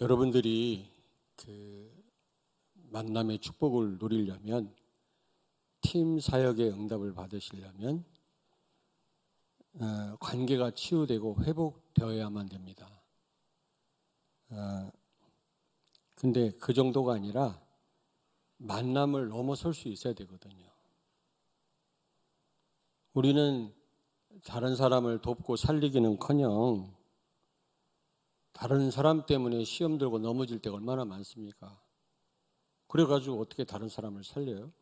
여러분들이 그 만남의 축복을 누리려면 팀 사역의 응답을 받으시려면 어, 관계가 치유되고 회복되어야만 됩니다. 어, 근데 그 정도가 아니라 만남을 넘어설 수 있어야 되거든요. 우리는 다른 사람을 돕고 살리기는 커녕 다른 사람 때문에 시험 들고 넘어질 때가 얼마나 많습니까? 그래가지고 어떻게 다른 사람을 살려요?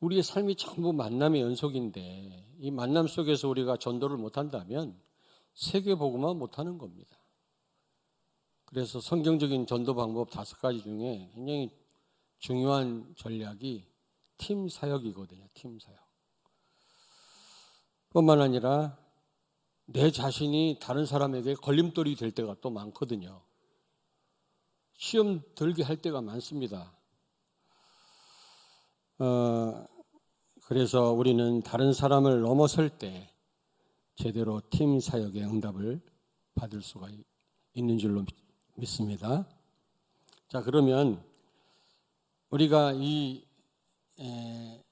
우리의 삶이 전부 만남의 연속인데 이 만남 속에서 우리가 전도를 못한다면 세계보고만 못하는 겁니다. 그래서 성경적인 전도 방법 다섯 가지 중에 굉장히 중요한 전략이 팀 사역이거든요. 팀 사역. 뿐만 아니라 내 자신이 다른 사람에게 걸림돌이 될 때가 또 많거든요. 시험 들게 할 때가 많습니다. 어, 그래서 우리는 다른 사람을 넘어설 때 제대로 팀 사역의 응답을 받을 수가 있는 줄로 믿습니다. 자, 그러면 우리가 이 에,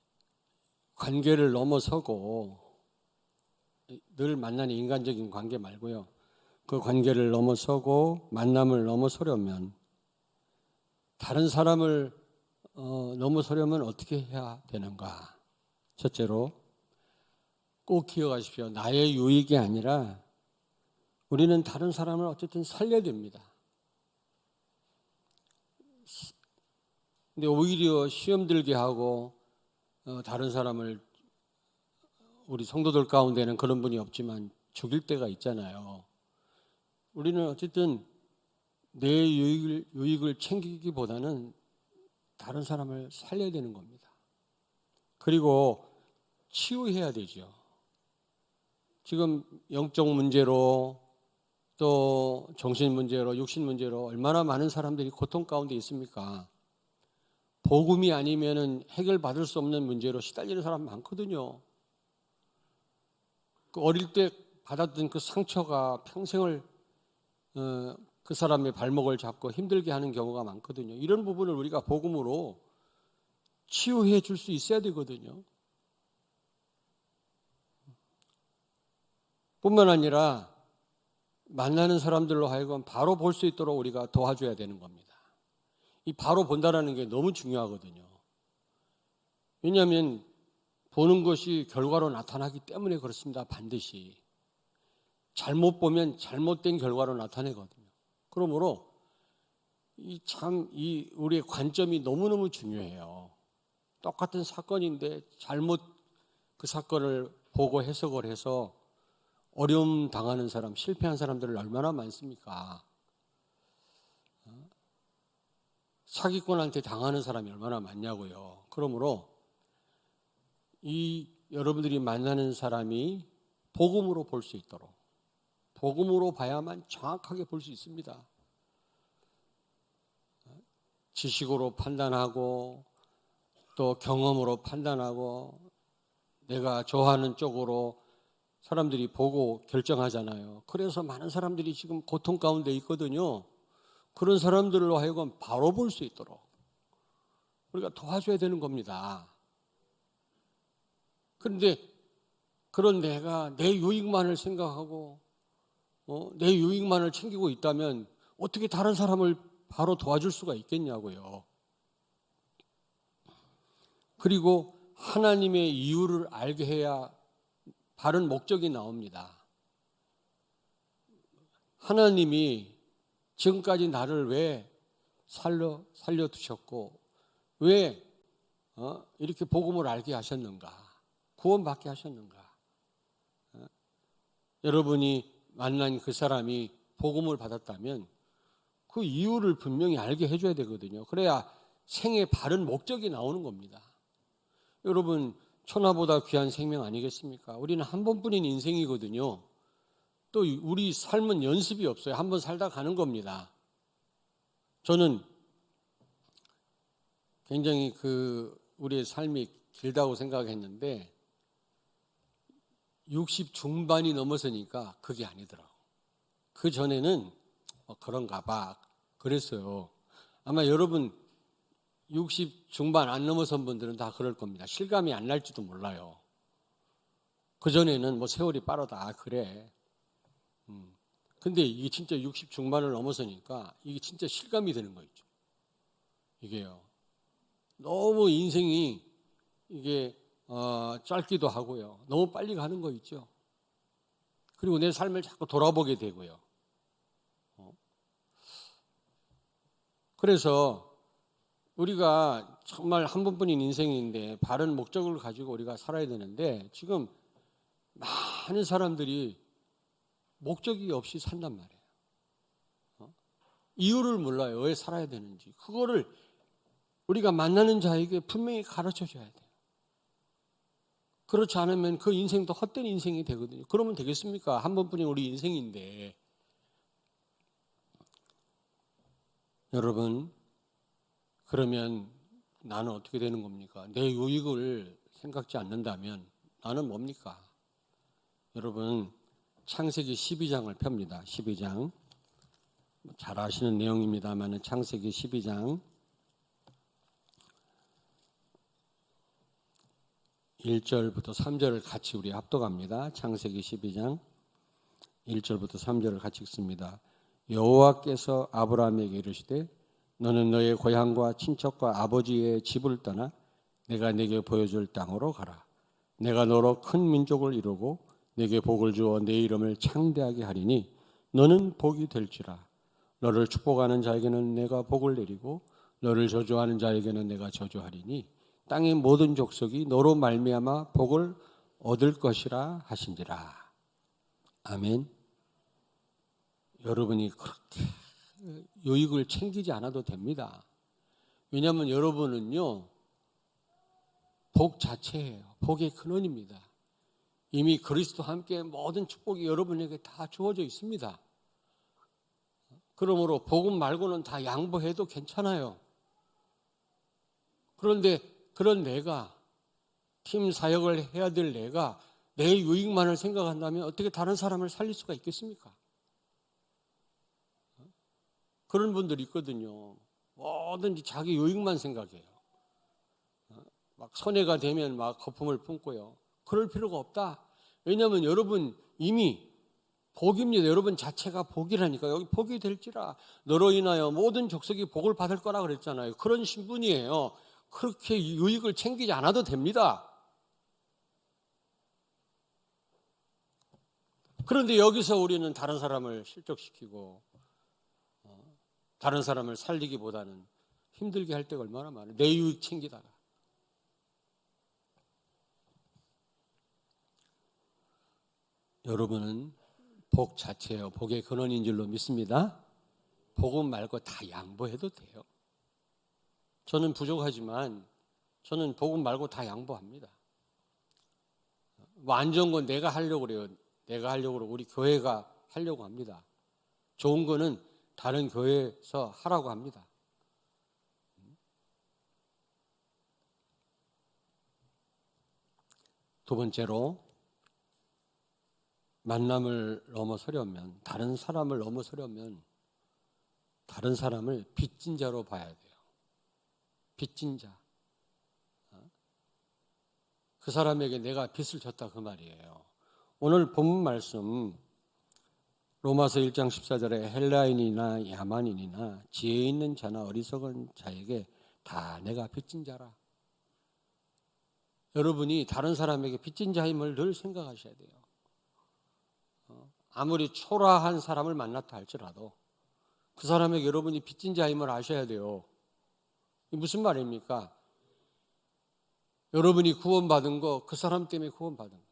관계를 넘어서고 늘 만나는 인간적인 관계 말고요. 그 관계를 넘어서고 만남을 넘어서려면 다른 사람을 어, 넘어서려면 어떻게 해야 되는가? 첫째로 꼭 기억하십시오. 나의 유익이 아니라 우리는 다른 사람을 어쨌든 살려야 됩니다. 근데 오히려 시험 들게 하고 어, 다른 사람을 우리 성도들 가운데는 그런 분이 없지만 죽일 때가 있잖아요. 우리는 어쨌든 내 유익을, 유익을 챙기기보다는 다른 사람을 살려야 되는 겁니다. 그리고 치유해야 되죠. 지금 영적 문제로 또 정신 문제로 육신 문제로 얼마나 많은 사람들이 고통 가운데 있습니까? 복음이 아니면은 해결받을 수 없는 문제로 시달리는 사람 많거든요. 그 어릴 때 받았던 그 상처가 평생을 어, 그 사람의 발목을 잡고 힘들게 하는 경우가 많거든요. 이런 부분을 우리가 복음으로 치유해 줄 수 있어야 되거든요. 뿐만 아니라 만나는 사람들로 하여금 바로 볼 수 있도록 우리가 도와줘야 되는 겁니다. 이 바로 본다라는 게 너무 중요하거든요. 왜냐하면 보는 것이 결과로 나타나기 때문에 그렇습니다. 반드시. 잘못 보면 잘못된 결과로 나타내거든요. 그러므로 이 참, 이 우리의 관점이 너무너무 중요해요. 똑같은 사건인데 잘못 그 사건을 보고 해석을 해서 어려움 당하는 사람, 실패한 사람들을 얼마나 많습니까? 어? 사기꾼한테 당하는 사람이 얼마나 많냐고요. 그러므로 이 여러분들이 만나는 사람이 복음으로 볼 수 있도록 복음으로 봐야만 정확하게 볼 수 있습니다. 지식으로 판단하고 또 경험으로 판단하고 내가 좋아하는 쪽으로 사람들이 보고 결정하잖아요. 그래서 많은 사람들이 지금 고통 가운데 있거든요. 그런 사람들로 하여금 바로 볼 수 있도록 우리가 도와줘야 되는 겁니다. 그런데 그런 내가 내 유익만을 생각하고 어, 내 유익만을 챙기고 있다면 어떻게 다른 사람을 바로 도와줄 수가 있겠냐고요. 그리고 하나님의 이유를 알게 해야 바른 목적이 나옵니다. 하나님이 지금까지 나를 왜 살려 살려 두셨고 왜 어, 이렇게 복음을 알게 하셨는가? 구원받게 하셨는가? 어? 여러분이 만난 그 사람이 복음을 받았다면 그 이유를 분명히 알게 해줘야 되거든요. 그래야 생의 바른 목적이 나오는 겁니다. 여러분, 천하보다 귀한 생명 아니겠습니까? 우리는 한 번뿐인 인생이거든요. 또 우리 삶은 연습이 없어요. 한 번 살다 가는 겁니다. 저는 굉장히 그 우리의 삶이 길다고 생각했는데 60 중반이 넘어서니까 그게 아니더라고. 그 전에는 어, 그런가 봐. 그랬어요. 아마 여러분 60 중반 안 넘어선 분들은 다 그럴 겁니다. 실감이 안 날지도 몰라요. 그 전에는 뭐 세월이 빠르다. 아, 그래. 음. 근데 이게 진짜 60 중반을 넘어서니까 이게 진짜 실감이 되는 거 있죠. 이게요. 너무 인생이 이게 어, 짧기도 하고요. 너무 빨리 가는 거 있죠. 그리고 내 삶을 자꾸 돌아보게 되고요. 어? 그래서 우리가 정말 한 번뿐인 인생인데 바른 목적을 가지고 우리가 살아야 되는데 지금 많은 사람들이 목적이 없이 산단 말이에요. 어? 이유를 몰라요. 왜 살아야 되는지. 그거를 우리가 만나는 자에게 분명히 가르쳐 줘야 돼요. 그렇지 않으면 그 인생도 헛된 인생이 되거든요. 그러면 되겠습니까? 한 번뿐인 우리 인생인데. 여러분, 그러면 나는 어떻게 되는 겁니까? 내 유익을 생각지 않는다면 나는 뭡니까? 여러분, 창세기 12장을 펴니다. 12장. 잘 아시는 내용입니다만 창세기 12장 1절부터 3절을 같이 우리 합독합니다. 창세기 12장 1절부터 3절을 같이 읽습니다. 여호와께서 아브라함에게 이르시되 너는 너의 고향과 친척과 아버지의 집을 떠나 내가 네게 보여줄 땅으로 가라. 내가 너로 큰 민족을 이루고 네게 복을 주어 내 이름을 창대하게 하리니 너는 복이 될지라. 너를 축복하는 자에게는 내가 복을 내리고 너를 저주하는 자에게는 내가 저주하리니 땅의 모든 족속이 너로 말미암아 복을 얻을 것이라 하신지라. 아멘. 여러분이 그렇게 유익을 챙기지 않아도 됩니다. 왜냐하면 여러분은요, 복 자체예요. 복의 근원입니다. 이미 그리스도와 함께 모든 축복이 여러분에게 다 주어져 있습니다. 그러므로 복음 말고는 다 양보해도 괜찮아요. 그런데 그런 내가 팀 사역을 해야 될 내가 내 유익만을 생각한다면 어떻게 다른 사람을 살릴 수가 있겠습니까? 그런 분들이 있거든요. 뭐든지 자기 유익만 생각해요. 막 손해가 되면 막 거품을 품고요. 그럴 필요가 없다. 왜냐하면 여러분 이미 복입니다. 여러분 자체가 복이라니까 여기 복이 될지라 너로 인하여 모든 족속이 복을 받을 거라 그랬잖아요. 그런 신분이에요. 그렇게 유익을 챙기지 않아도 됩니다. 그런데 여기서 우리는 다른 사람을 실족시키고 어, 다른 사람을 살리기보다는 힘들게 할 때가 얼마나 많아요. 내 유익 챙기다가. 여러분은 복 자체예요. 복의 근원인 줄로 믿습니다. 복음 말고 다 양보해도 돼요. 저는 부족하지만 저는 복음 말고 다 양보합니다. 완전 건 내가 하려고 그래요. 내가 하려고 그러고 우리 교회가 하려고 합니다. 좋은 거는 다른 교회에서 하라고 합니다. 두 번째로 만남을 넘어서려면 다른 사람을 넘어서려면 다른 사람을 빚진 자로 봐야 돼요. 빚진 자. 어? 그 사람에게 내가 빚을 졌다 그 말이에요. 오늘 본문 말씀 로마서 1장 14절에 헬라인이나 야만인이나 지혜 있는 자나 어리석은 자에게 다 내가 빚진 자라. 여러분이 다른 사람에게 빚진 자임을 늘 생각하셔야 돼요. 어? 아무리 초라한 사람을 만났다 할지라도 그 사람에게 여러분이 빚진 자임을 아셔야 돼요. 무슨 말입니까? 여러분이 구원받은 거 그 사람 때문에 구원받은 거.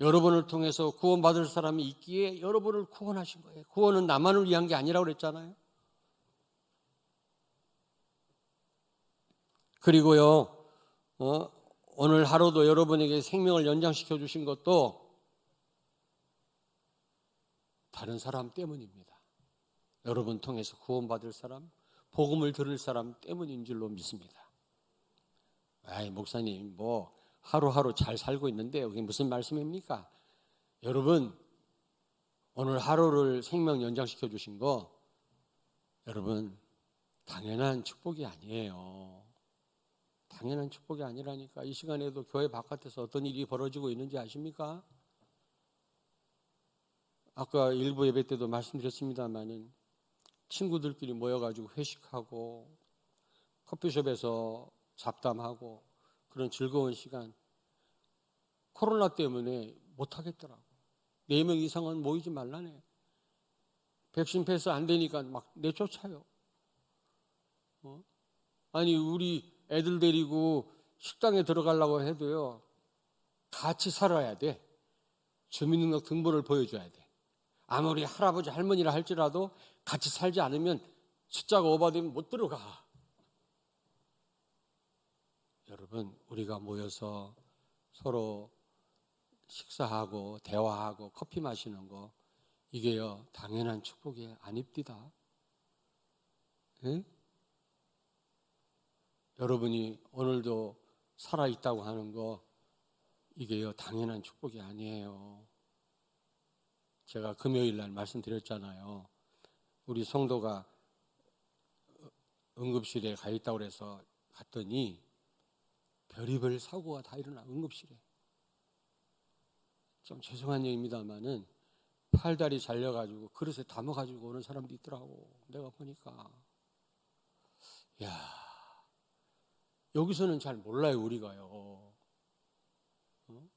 여러분을 통해서 구원받을 사람이 있기에 여러분을 구원하신 거예요. 구원은 나만을 위한 게 아니라고 그랬잖아요. 그리고요, 어, 오늘 하루도 여러분에게 생명을 연장시켜 주신 것도 다른 사람 때문입니다. 여러분 통해서 구원받을 사람, 복음을 들을 사람 때문인 줄로 믿습니다. 아이, 목사님, 뭐, 하루하루 잘 살고 있는데, 여기 무슨 말씀입니까? 여러분, 오늘 하루를 생명 연장시켜 주신 거 여러분 당연한 축복이 아니에요. 당연한 축복이 아니라니까 이 시간에도 교회 바깥에서 어떤 일이 벌어지고 있는지 아십니까? 아까 일부 예배 때도 말씀드렸습니다만은 친구들끼리 모여가지고 회식하고 커피숍에서 잡담하고 그런 즐거운 시간 코로나 때문에 못 하겠더라고. 네 명 이상은 모이지 말라네. 백신 패스 안 되니까 막 내쫓아요. 어? 아니 우리 애들 데리고 식당에 들어가려고 해도요. 같이 살아야 돼. 주민등록 등본을 보여줘야 돼. 아무리 할아버지 할머니라 할지라도 같이 살지 않으면 숫자가 오버되면 못 들어가. 여러분, 우리가 모여서 서로 식사하고 대화하고 커피 마시는 거 이게요 당연한 축복이 아닙니다. 예? 여러분이 오늘도 살아 있다고 하는 거 이게요 당연한 축복이 아니에요. 제가 금요일 날 말씀드렸잖아요. 우리 성도가 응급실에 가 있다고 그래서 갔더니 별의별 사고가 다 일어나 응급실에. 좀 죄송한 얘기입니다만은 팔다리 잘려가지고 그릇에 담아가지고 오는 사람도 있더라고. 내가 보니까. 야 여기서는 잘 몰라요, 우리가요. 어?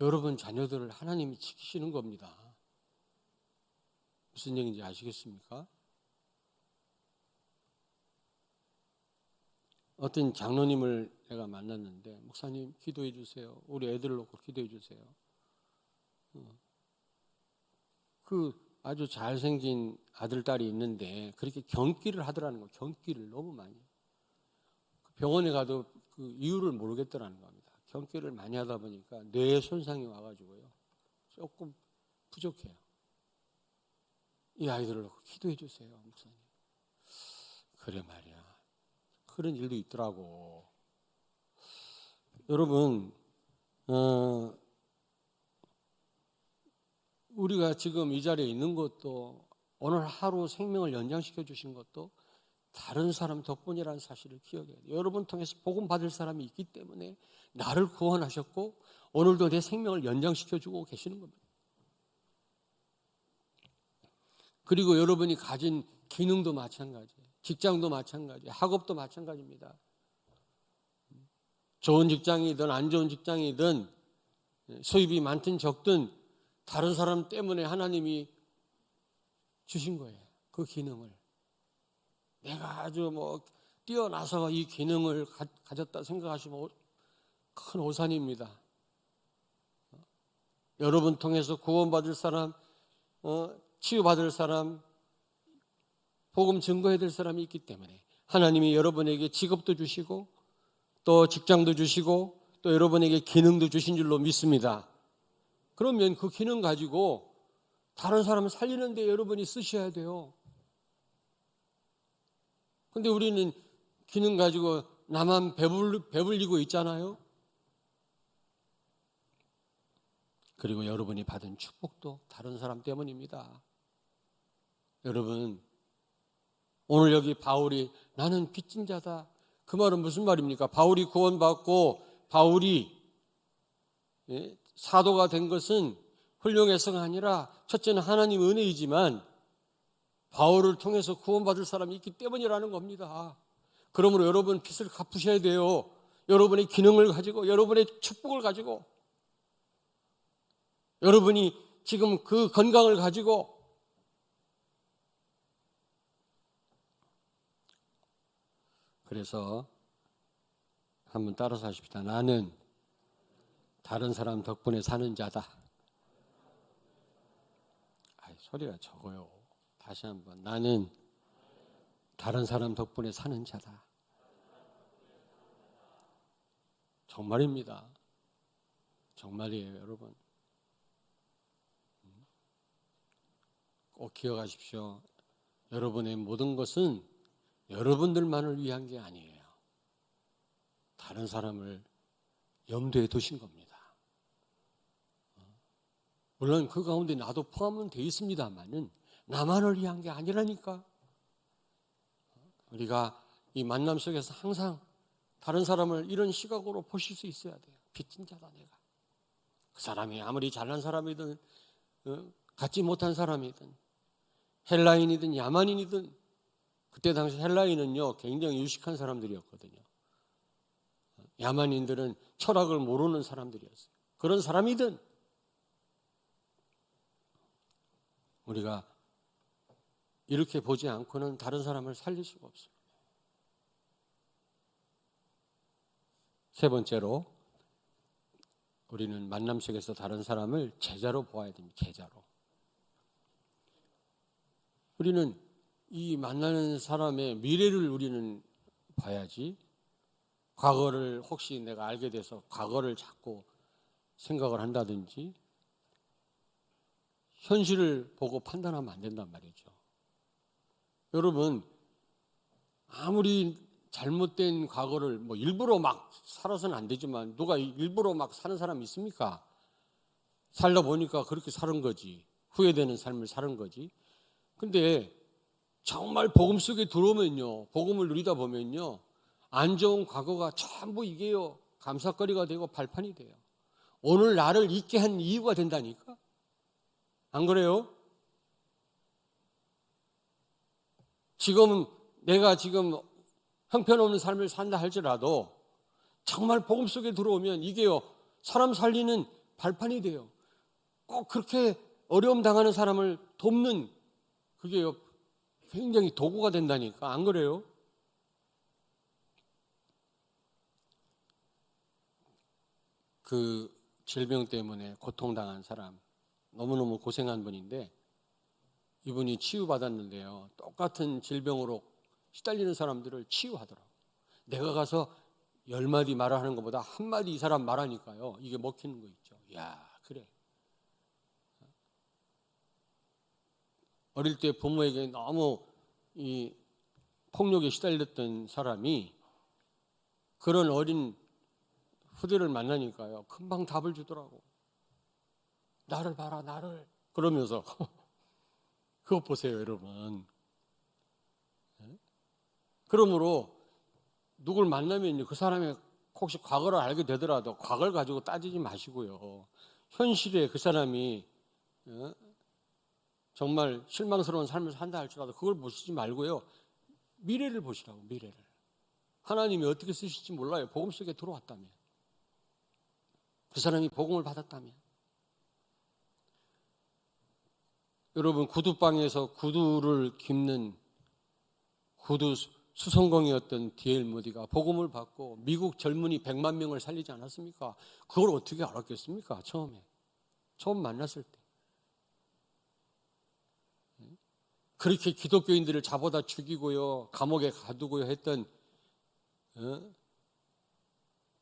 여러분 자녀들을 하나님이 지키시는 겁니다. 무슨 얘기인지 아시겠습니까? 어떤 장로님을 내가 만났는데, 목사님 기도해 주세요. 우리 애들 놓고 기도해 주세요. 어. 그 아주 잘생긴 아들, 딸이 있는데, 그렇게 경기를 하더라는 거, 경기를 너무 많이. 병원에 가도 그 이유를 모르겠더라는 겁니다. 경기를 많이 하다 보니까 뇌에 손상이 와가지고요. 조금 부족해요. 이 아이들을 놓고 기도해 주세요, 목사님. 그래 말이야. 그런 일도 있더라고. 여러분, 어, 우리가 지금 이 자리에 있는 것도 오늘 하루 생명을 연장시켜 주신 것도 다른 사람 덕분이라는 사실을 기억해야 돼요. 여러분 통해서 복음 받을 사람이 있기 때문에 나를 구원하셨고 오늘도 내 생명을 연장시켜 주고 계시는 겁니다. 그리고 여러분이 가진 기능도 마찬가지예요. 직장도 마찬가지예요. 학업도 마찬가지입니다. 좋은 직장이든 안 좋은 직장이든 수입이 많든 적든 다른 사람 때문에 하나님이 주신 거예요. 그 기능을. 내가 아주 뭐 뛰어나서 이 기능을 가, 졌다 생각하시면 큰 오산입니다. 여러분 통해서 구원받을 사람, 어, 치유받을 사람, 복음 증거해야 될 사람이 있기 때문에 하나님이 여러분에게 직업도 주시고 또 직장도 주시고 또 여러분에게 기능도 주신 줄로 믿습니다. 그러면 그 기능 가지고 다른 사람을 살리는데 여러분이 쓰셔야 돼요. 근데 우리는 기능 가지고 나만 배불, 배불리고 있잖아요. 그리고 여러분이 받은 축복도 다른 사람 때문입니다. 여러분, 오늘 여기 바울이 나는 빚진 자다. 그 말은 무슨 말입니까? 바울이 구원받고 바울이 예, 사도가 된 것은 훌륭해서가 아니라 첫째는 하나님 은혜이지만 바울을 통해서 구원받을 사람이 있기 때문이라는 겁니다. 그러므로 여러분 빚을 갚으셔야 돼요. 여러분의 기능을 가지고, 여러분의 축복을 가지고, 여러분이 지금 그 건강을 가지고, 그래서 한번 따라서 하십시다. 나는 다른 사람 덕분에 사는 자다. 아, 소리가 적어요. 다시 한번 나는 다른 사람 덕분에 사는 자다. 정말입니다. 정말이에요, 여러분. 꼭 기억하십시오. 여러분의 모든 것은 여러분들만을 위한 게 아니에요. 다른 사람을 염두에 두신 겁니다. 물론 그 가운데 나도 포함은 돼 있습니다만은 나만을 위한 게 아니라니까. 우리가 이 만남 속에서 항상 다른 사람을 이런 시각으로 보실 수 있어야 돼요. 빚진 자다 내가. 그 사람이 아무리 잘난 사람이든 어, 갖지 못한 사람이든 헬라인이든 야만인이든 그때 당시 헬라인은요 굉장히 유식한 사람들이었거든요. 야만인들은 철학을 모르는 사람들이었어요. 그런 사람이든 우리가 이렇게 보지 않고는 다른 사람을 살릴 수가 없어요. 세 번째로 우리는 만남 속에서 다른 사람을 제자로 보아야 됩니다. 제자로. 우리는 이 만나는 사람의 미래를 우리는 봐야지. 과거를 혹시 내가 알게 돼서 과거를 자꾸 생각을 한다든지 현실을 보고 판단하면 안 된단 말이죠. 여러분 아무리 잘못된 과거를 뭐 일부러 막 살아서는 안 되지만 누가 일부러 막 사는 사람 있습니까? 살다 보니까 그렇게 사는 거지. 후회되는 삶을 사는 거지. 근데 정말 복음 속에 들어오면요. 복음을 누리다 보면요. 안 좋은 과거가 전부 이게요. 감사거리가 되고 발판이 돼요. 오늘 나를 잊게 한 이유가 된다니까. 안 그래요? 지금 내가 지금 형편없는 삶을 산다 할지라도 정말 복음 속에 들어오면 이게요. 사람 살리는 발판이 돼요. 꼭 그렇게 어려움 당하는 사람을 돕는 그게요. 굉장히 도구가 된다니까. 안 그래요? 그 질병 때문에 고통당한 사람 너무너무 고생한 분인데 이분이 치유받았는데요. 똑같은 질병으로 시달리는 사람들을 치유하더라고. 내가 가서 열 마디 말하는 것보다 한 마디 이 사람 말하니까요. 이게 먹히는 거 있죠. 야, 그래. 어릴 때 부모에게 너무 이 폭력에 시달렸던 사람이 그런 어린 후대를 만나니까요. 금방 답을 주더라고. 나를 봐라, 나를. 그러면서 그거 보세요, 여러분. 예? 그러므로 누굴 만나면 그 사람의 혹시 과거를 알게 되더라도 과거를 가지고 따지지 마시고요. 현실에 그 사람이 예? 정말 실망스러운 삶을 산다 할지라도 그걸 보시지 말고요. 미래를 보시라고, 미래를. 하나님이 어떻게 쓰실지 몰라요. 복음 속에 들어왔다면. 그 사람이 복음을 받았다면. 여러분 구두방에서 구두를 깁는 구두 수성공이었던 디엘 무디가 복음을 받고 미국 젊은이 100만 명을 살리지 않았습니까? 그걸 어떻게 알았겠습니까? 처음에. 처음 만났을 때. 그렇게 기독교인들을 잡아다 죽이고요. 감옥에 가두고요 했던 어?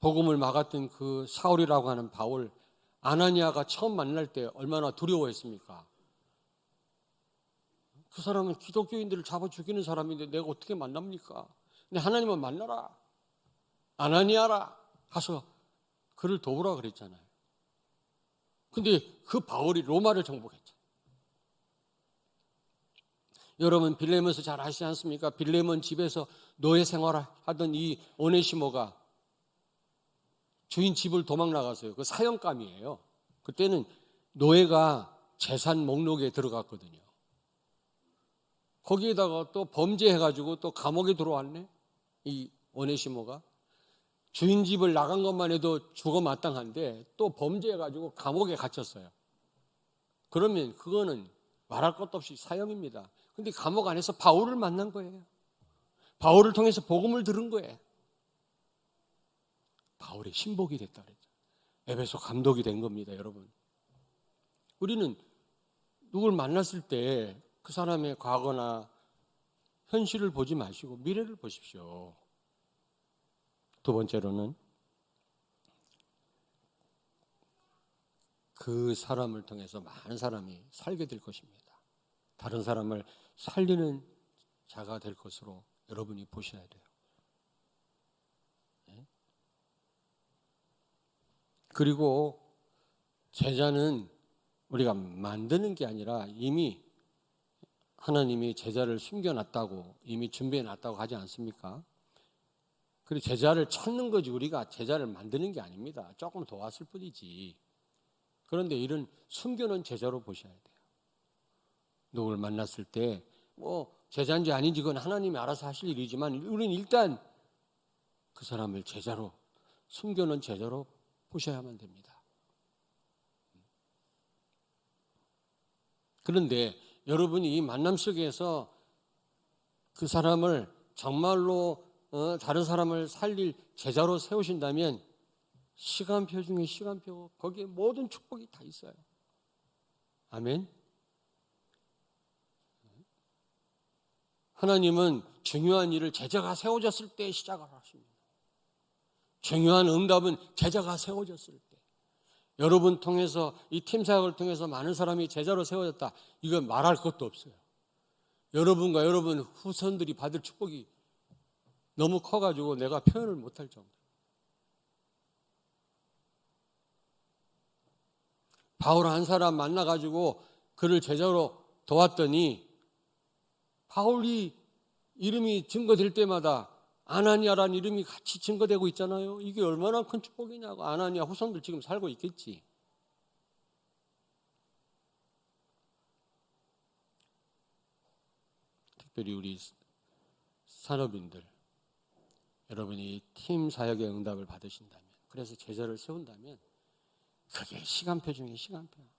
복음을 막았던 그 사울이라고 하는 바울 아나니아가 처음 만날 때 얼마나 두려워했습니까? 그 사람은 기독교인들을 잡아 죽이는 사람인데 내가 어떻게 만납니까? 근데 하나님은 만나라. 아나니아라. 가서 그를 도우라 그랬잖아요. 근데 그 바울이 로마를 정복했죠. 여러분 빌레몬서 잘 아시지 않습니까? 빌레몬 집에서 노예 생활을 하던 이 오네시모가 주인 집을 도망 나갔어요. 그 사형감이에요. 그때는 노예가 재산 목록에 들어갔거든요. 거기에다가 또 범죄해가지고 또 감옥에 들어왔네. 이 오네시모가. 주인 집을 나간 것만 해도 죽어 마땅한데 또 범죄해가지고 감옥에 갇혔어요. 그러면 그거는 말할 것도 없이 사형입니다. 근데 감옥 안에서 바울을 만난 거예요. 바울을 통해서 복음을 들은 거예요. 바울의 신복이 됐다 그랬죠. 에베소 감독이 된 겁니다, 여러분. 우리는 누굴 만났을 때 그 사람의 과거나 현실을 보지 마시고 미래를 보십시오. 두 번째로는 그 사람을 통해서 많은 사람이 살게 될 것입니다. 다른 사람을 살리는 자가 될 것으로 여러분이 보셔야 돼요. 네? 그리고 제자는 우리가 만드는 게 아니라 이미 하나님이 제자를 숨겨놨다고 이미 준비해놨다고 하지 않습니까? 그리고 제자를 찾는 거지 우리가 제자를 만드는 게 아닙니다. 조금 도왔을 뿐이지. 그런데 이런 숨겨놓은 제자로 보셔야 돼요. 누구를 만났을 때 뭐 제자인지 아닌지 그건 하나님이 알아서 하실 일이지만 우리는 일단 그 사람을 제자로 숨겨놓은 제자로 보셔야만 됩니다. 그런데 여러분이 이 만남 속에서 그 사람을 정말로 어, 다른 사람을 살릴 제자로 세우신다면 시간표 중에 시간표 거기에 모든 축복이 다 있어요. 아멘. 하나님은 중요한 일을 제자가 세워졌을 때 시작을 하십니다. 중요한 응답은 제자가 세워졌을 때. 여러분 통해서 이 팀 사역을 통해서 많은 사람이 제자로 세워졌다. 이건 말할 것도 없어요. 여러분과 여러분 후손들이 받을 축복이 너무 커가지고 내가 표현을 못할 정도. 바울 한 사람 만나가지고 그를 제자로 도왔더니 바울이 이름이 증거될 때마다 아나니아라는 이름이 같이 증거되고 있잖아요. 이게 얼마나 큰 축복이냐고. 아나니아 후손들 지금 살고 있겠지. 특별히 우리 산업인들, 여러분이 팀 사역의 응답을 받으신다면, 그래서 제자를 세운다면, 그게 시간표 중에 시간표.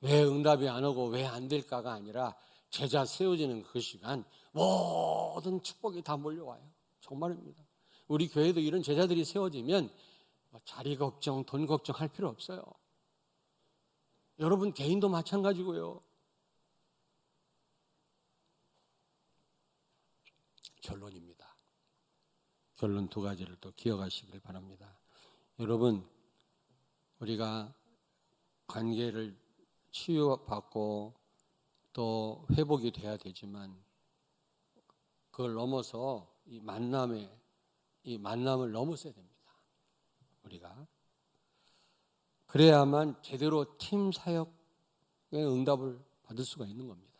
왜 응답이 안 오고 왜 안 될까가 아니라 제자 세워지는 그 시간 모든 축복이 다 몰려와요. 정말입니다. 우리 교회도 이런 제자들이 세워지면 뭐 자리 걱정, 돈 걱정 할 필요 없어요. 여러분 개인도 마찬가지고요. 결론입니다. 결론 두 가지를 또 기억하시길 바랍니다. 여러분, 우리가 관계를 치유받고 또 회복이 돼야 되지만 그걸 넘어서 이 만남에 이 만남을 넘어서야 됩니다. 우리가 그래야만 제대로 팀 사역의 응답을 받을 수가 있는 겁니다.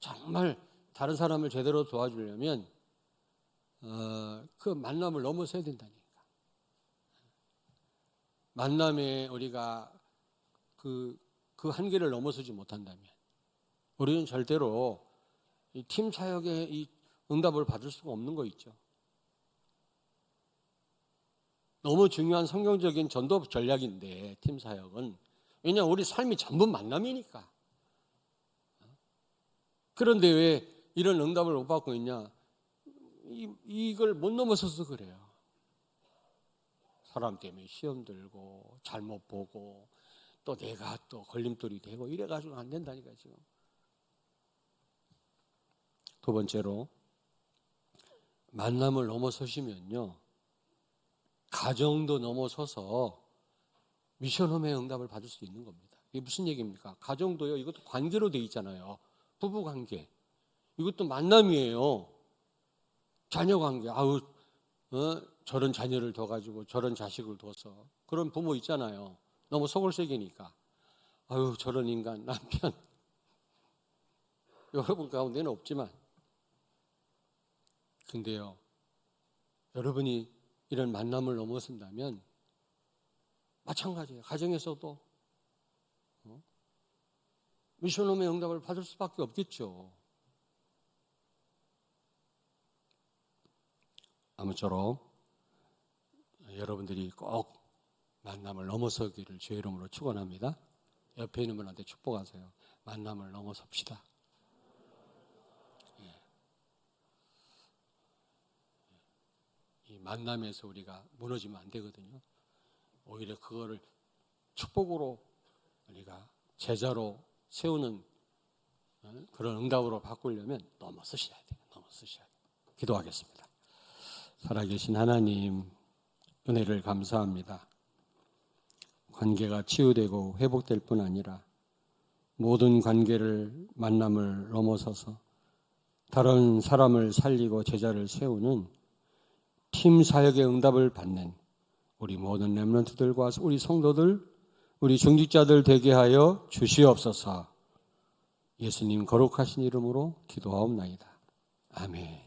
정말 다른 사람을 제대로 도와주려면 어, 그 만남을 넘어서야 된다니까. 만남에 우리가 그, 그 한계를 넘어서지 못한다면 우리는 절대로 팀 사역의 이 응답을 받을 수가 없는 거 있죠. 너무 중요한 성경적인 전도 전략인데 팀 사역은 왜냐 우리 삶이 전부 만남이니까. 그런데 왜 이런 응답을 못 받고 있냐? 이, 이걸 못 넘어서서 그래요. 사람 때문에 시험 들고 잘못 보고 또 내가 또 걸림돌이 되고 이래가지고 안 된다니까 지금. 두 번째로 만남을 넘어서시면요. 가정도 넘어서서 미션홈의 응답을 받을 수 있는 겁니다. 이게 무슨 얘기입니까? 가정도요. 이것도 관계로 돼 있잖아요. 부부 관계. 이것도 만남이에요. 자녀 관계. 아우 어? 저런 자녀를 둬가지고 저런 자식을 둬서 그런 부모 있잖아요. 너무 속을 새기니까. 아유 저런 인간 남편. 여러분 가운데는 없지만 근데요, 여러분이 이런 만남을 넘어선다면 마찬가지예요. 가정에서도 어? 미션홈의 응답을 받을 수밖에 없겠죠. 아무쪼록 여러분들이 꼭 만남을 넘어서기를 주의 이름으로 축원합니다. 옆에 있는 분한테 축복하세요. 만남을 넘어섭시다. 이 만남에서 우리가 무너지면 안 되거든요. 오히려 그거를 축복으로 우리가 제자로 세우는 어, 그런 응답으로 바꾸려면 넘어서셔야 돼요. 넘어서셔야 돼요. 기도하겠습니다. 살아계신 하나님, 은혜를 감사합니다. 관계가 치유되고 회복될 뿐 아니라 모든 관계를 만남을 넘어서서 다른 사람을 살리고 제자를 세우는 팀 사역의 응답을 받는 우리 모든 렘런트들과 우리 성도들, 우리 중직자들 되게 하여 주시옵소서. 예수님 거룩하신 이름으로 기도하옵나이다. 아멘.